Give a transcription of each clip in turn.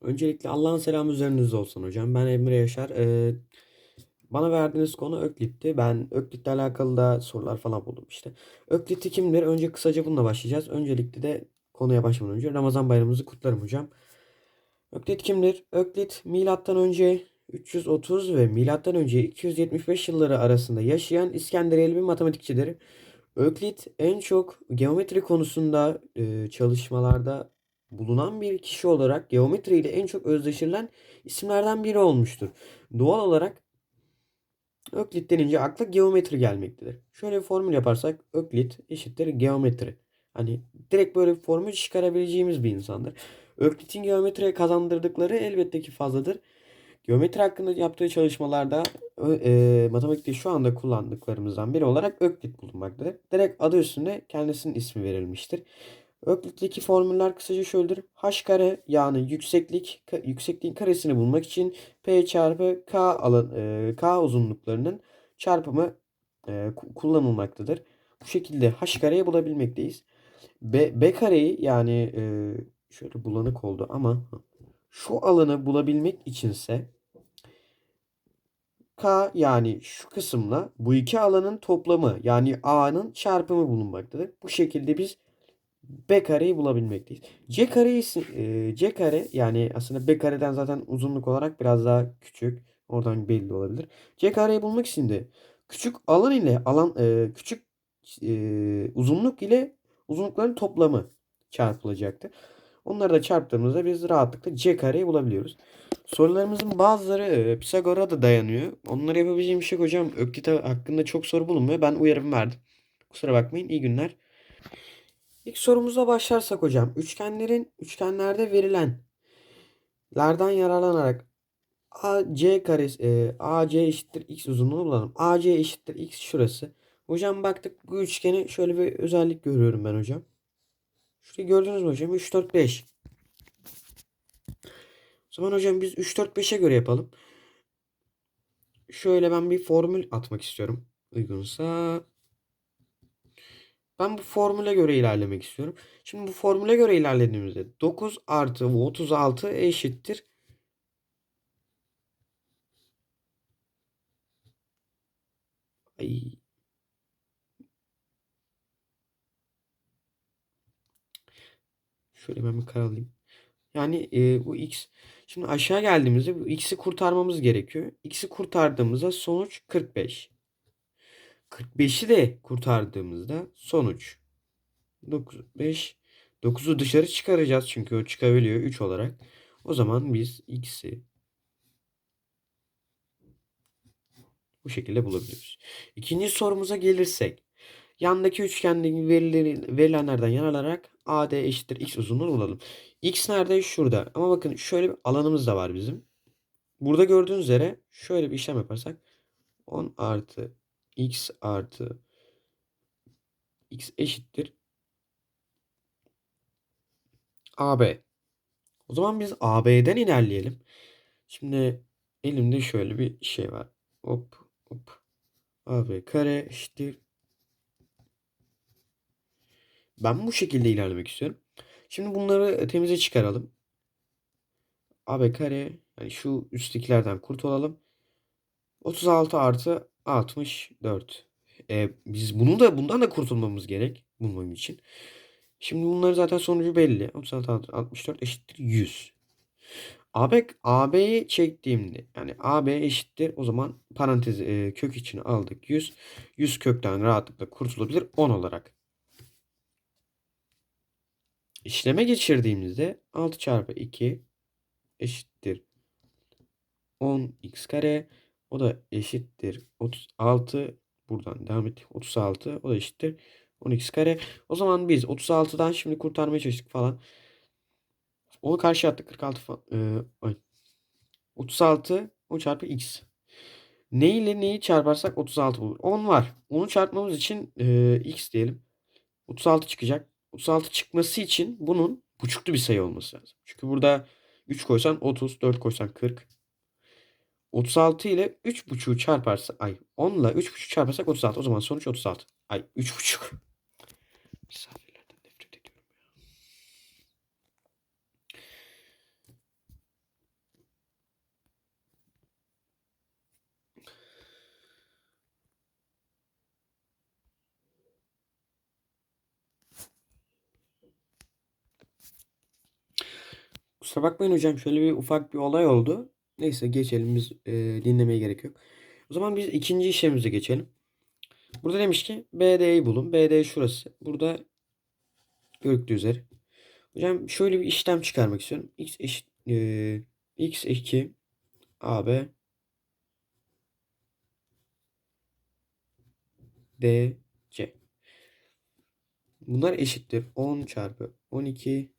Öncelikle Allah'ın selamı üzerinizde olsun hocam. Ben Emre Yaşar. Ee, bana verdiğiniz konu Öklit'ti. Ben Öklit'le alakalı da sorular falan buldum işte. Öklit'i kimdir? Önce kısaca bununla başlayacağız. Öncelikle de konuya başlamadan önce Ramazan bayramımızı kutlarım hocam. Öklit kimdir? Öklit milattan önce 330 ve milattan önce 275 yılları arasında yaşayan İskenderiyeli bir matematikçidir. Öklit en çok geometri konusunda e, çalışmalarda bulunan bir kişi olarak geometri ile en çok özdeşirilen isimlerden biri olmuştur. Doğal olarak Öklit denince akla geometri gelmektedir. Şöyle bir formül yaparsak Öklit eşittir geometri. Hani direkt böyle bir formül çıkarabileceğimiz bir insandır. Öklit'in geometriye kazandırdıkları elbette ki fazladır. Geometri hakkında yaptığı çalışmalarda e, matematikte şu anda kullandıklarımızdan biri olarak Öklit bulunmaktadır. Direkt adı üstünde kendisinin ismi verilmiştir. Öklit'teki formüller kısaca şöyledir. H kare yani yükseklik yüksekliğin karesini bulmak için P çarpı K alan e, K uzunluklarının çarpımı e, kullanılmaktadır. Bu şekilde H kareyi bulabilmekteyiz. B, B kareyi yani e, şöyle bulanık oldu ama şu alanı bulabilmek içinse K yani şu kısımla bu iki alanın toplamı yani A'nın çarpımı bulunmaktadır. Bu şekilde biz B kareyi bulabilmekteyiz. C kare e, C kare yani aslında B kareden zaten uzunluk olarak biraz daha küçük. Oradan belli olabilir. C kareyi bulmak için de küçük alan ile alan e, küçük e, uzunluk ile uzunlukların toplamı çarpılacaktır. Onları da çarptığımızda biz rahatlıkla C kareyi bulabiliyoruz. Sorularımızın bazıları e, Pisagor'a da dayanıyor. Onları yapabileceğim şey hocam. Öklit hakkında çok soru bulunmuyor. Ben uyarımı verdim. Kusura bakmayın. İyi günler. İlk sorumuza başlarsak hocam. Üçgenlerin üçgenlerde verilenlerden yararlanarak AC karesi e, AC eşittir x uzunluğunu bulalım. AC eşittir x şurası. Hocam baktık bu üçgeni şöyle bir özellik görüyorum ben hocam. Şurayı gördünüz mü hocam? 3 4 5. O zaman hocam biz 3 4 5'e göre yapalım. Şöyle ben bir formül atmak istiyorum. Uygunsa ben bu formüle göre ilerlemek istiyorum. Şimdi bu formüle göre ilerlediğimizde 9 artı 36 eşittir. Şöyle ben bir karalayayım. Yani e, bu x. Şimdi aşağı geldiğimizde bu x'i kurtarmamız gerekiyor. X'i kurtardığımızda sonuç 45. 45'i de kurtardığımızda sonuç 9, 5. 9'u dışarı çıkaracağız çünkü o çıkabiliyor 3 olarak. O zaman biz x'i bu şekilde bulabiliyoruz. İkinci sorumuza gelirsek. Yandaki üçgendeki verileri, verilenlerden yararlanarak AD eşittir x uzunluğunu bulalım. X nerede? Şurada. Ama bakın şöyle bir alanımız da var bizim. Burada gördüğünüz üzere şöyle bir işlem yaparsak 10 artı x artı x eşittir AB. O zaman biz AB'den ilerleyelim. Şimdi elimde şöyle bir şey var. Hop hop. AB kare eşittir. Ben bu şekilde ilerlemek istiyorum. Şimdi bunları temize çıkaralım. AB kare yani şu üsttekilerden kurtulalım. 36 artı 64. E, biz bunu da bundan da kurtulmamız gerek bulmam için. Şimdi bunların zaten sonucu belli. 36 artı 64 eşittir 100. AB AB'yi çektiğimde yani AB eşittir o zaman parantez e, kök içine aldık 100. 100 kökten rahatlıkla kurtulabilir 10 olarak. İşleme geçirdiğimizde 6 çarpı 2 eşittir 10x kare. O da eşittir 36. Buradan devam ettik. 36. O da eşittir 10x kare. O zaman biz 36'dan şimdi kurtarmaya çalıştık falan. Onu karşı attık. 46 falan. Ee, ay. 36 10 çarpı x. Ne ile neyi çarparsak 36 bulur. 10 var. Onu çarpmamız için e, x diyelim. 36 çıkacak. 36 çıkması için bunun buçuklu bir sayı olması lazım. Çünkü burada 3 koysan 30, 4 koysan 40. 36 ile 3.5'u çarparsa ay 10 ile 3.5'u çarparsak 36. O zaman sonuç 36. Ay 3.5. Misafirlerden nefret ediyorum ya. Kusura bakmayın hocam şöyle bir ufak bir olay oldu. Neyse geçelim biz e, dinlemeye gerek yok. O zaman biz ikinci işlemimize geçelim. Burada demiş ki BD'yi bulun. BD şurası. Burada görüktüğü üzere. Hocam şöyle bir işlem çıkarmak istiyorum. X eşit e, X2 AB DC. Bunlar eşittir 10 çarpı 12.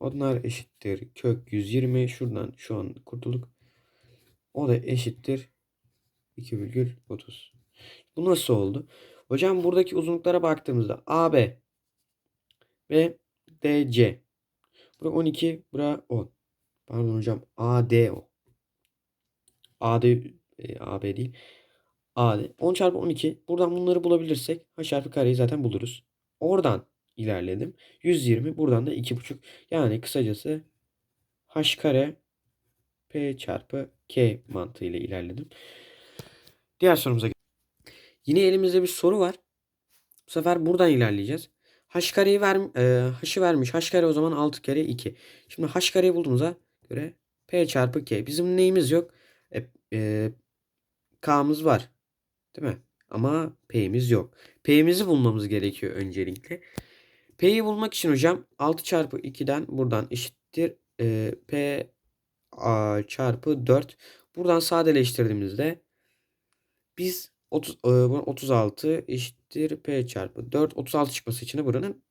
Onlar eşittir kök 120. Şuradan şu an kurtulduk. O da eşittir 2,30. Bu nasıl oldu? Hocam buradaki uzunluklara baktığımızda AB ve DC. Bura 12, bura 10. Pardon hocam AD o. AD e, AB değil. AD. 10 çarpı 12. Buradan bunları bulabilirsek h çarpı kareyi zaten buluruz. Oradan ilerledim. 120. Buradan da 2,5. Yani kısacası h kare p çarpı k mantığıyla ilerledim. Diğer sorumuza Yine elimizde bir soru var. Bu sefer buradan ilerleyeceğiz. H kareyi ver, e, h'ı vermiş. H kare o zaman 6 kere 2. Şimdi h kareyi bulduğumuza göre p çarpı k. Bizim neyimiz yok? E, e, k'mız var. Değil mi? Ama p'miz yok. P'mizi bulmamız gerekiyor öncelikle. P'yi bulmak için hocam 6 çarpı 2'den buradan eşittir. E, p a, çarpı 4. Buradan sadeleştirdiğimizde biz 30, e, 36 eşittir p çarpı 4. 36 çıkması için de buranın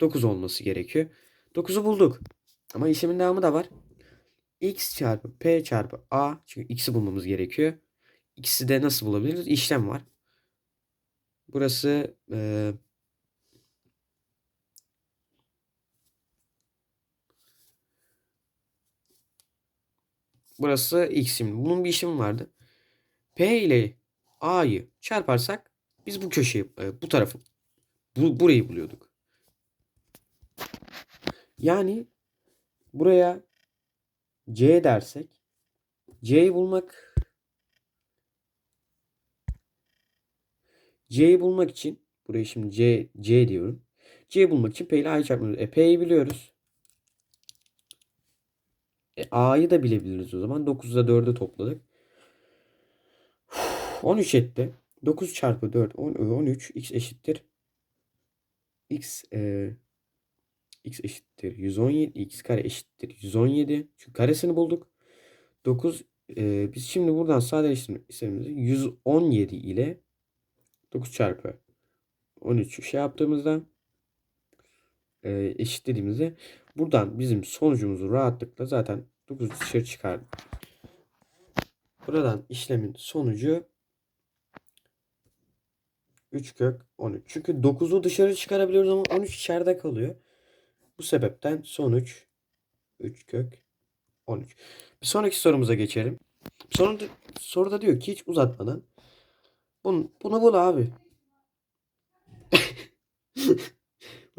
9 olması gerekiyor. 9'u bulduk. Ama işlemin devamı da var. x çarpı p çarpı a. Çünkü x'i bulmamız gerekiyor. X'i de nasıl bulabiliriz? İşlem var. Burası e, burası x'im. Bunun bir işlemi vardı. P ile A'yı çarparsak biz bu köşeyi, e, bu tarafı, bu, burayı buluyorduk. Yani buraya C dersek C'yi bulmak C'yi bulmak için buraya şimdi C C diyorum. C'yi bulmak için P ile A'yı çarpmıyoruz. E P'yi biliyoruz. E, A'yı da bilebiliriz o zaman. 9'da 4'ü topladık. 13 etti. 9 çarpı 4 10, 13 x eşittir. x e, x eşittir 117 x kare eşittir 117. Çünkü karesini bulduk. 9 e, biz şimdi buradan sadeleştirmek istediğimizde 117 ile 9 çarpı 13 şey yaptığımızda e, eşitlediğimizde buradan bizim sonucumuzu rahatlıkla zaten 9 dışarı çıkardık. Buradan işlemin sonucu 3 kök 13. Çünkü 9'u dışarı çıkarabiliyoruz ama 13 içeride kalıyor. Bu sebepten sonuç 3 kök 13. Bir sonraki sorumuza geçelim. Sonunda, soruda diyor ki hiç uzatmadan bunu, bunu bul abi.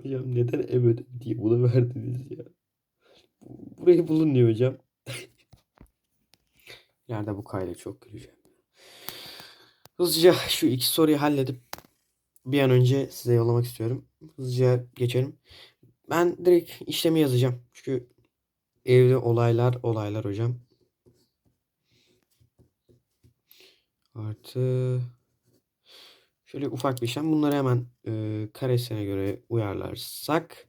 Hocam neden evet diye bunu verdiniz ya. Burayı bulun diyor hocam. Yerde bu kayda çok güleceğim. Hızlıca şu iki soruyu halledip bir an önce size yollamak istiyorum. Hızlıca geçelim. Ben direkt işlemi yazacağım. Çünkü evde olaylar olaylar hocam. Artı şöyle ufak bir işlem. Bunları hemen e, karesine göre uyarlarsak.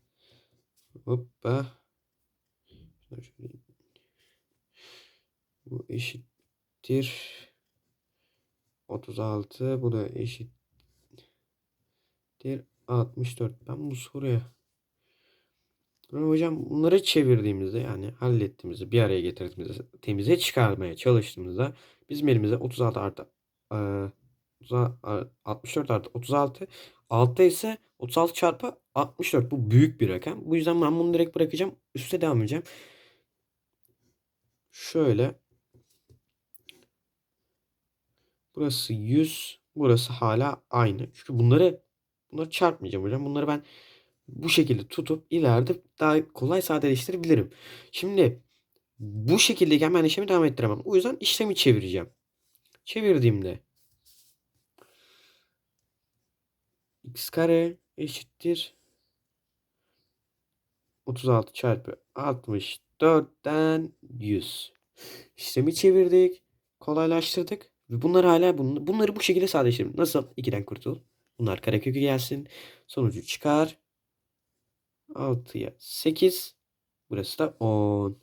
Hoppa. Bu eşittir. 36 bu da eşit eşittir 64. Ben bu soruya hocam bunları çevirdiğimizde yani hallettiğimizde bir araya getirdiğimizde temize çıkarmaya çalıştığımızda bizim elimize 36 artı 64 artı 36 altta ise 36 çarpı 64 bu büyük bir rakam. Bu yüzden ben bunu direkt bırakacağım. Üste devam edeceğim. Şöyle Burası 100. Burası hala aynı. Çünkü bunları Bunları çarpmayacağım hocam. Bunları ben bu şekilde tutup ileride daha kolay sadeleştirebilirim. Şimdi bu şekildeyken ben işlemi devam ettiremem. O yüzden işlemi çevireceğim. Çevirdiğimde x kare eşittir 36 çarpı 64'ten 100. İşlemi çevirdik. Kolaylaştırdık. Ve bunları hala bun- bunları bu şekilde sadeleştirelim. Nasıl? 2'den kurtul. Bunlar karekökü gelsin. Sonucu çıkar. 6'ya 8. Burası da 10.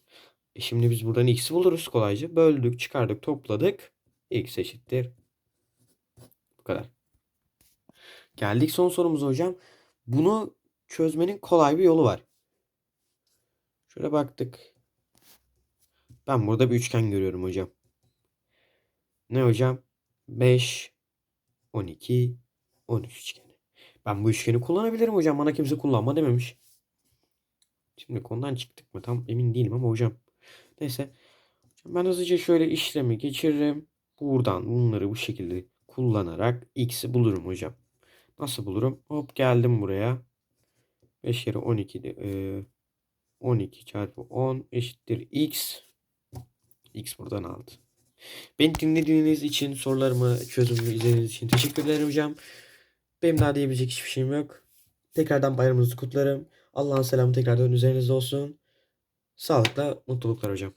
E şimdi biz buradan x'i buluruz kolayca. Böldük, çıkardık, topladık. x eşittir. Bu kadar. Geldik son sorumuza hocam. Bunu çözmenin kolay bir yolu var. Şöyle baktık. Ben burada bir üçgen görüyorum hocam. Ne hocam? 5, 12, 13 üçgeni. Ben bu üçgeni kullanabilirim hocam. Bana kimse kullanma dememiş. Şimdi konudan çıktık mı? Tam emin değilim ama hocam. Neyse. Ben hızlıca şöyle işlemi geçiririm. Buradan bunları bu şekilde kullanarak x'i bulurum hocam. Nasıl bulurum? Hop geldim buraya. 5 kere 12 de, e, 12 çarpı 10 eşittir x. X buradan aldı. Beni dinlediğiniz için, sorularımı çözümünü izlediğiniz için teşekkür ederim hocam. Benim daha diyebilecek hiçbir şeyim yok. Tekrardan bayramınızı kutlarım. Allah'ın selamı tekrardan üzerinizde olsun. Sağlıkla mutluluklar hocam.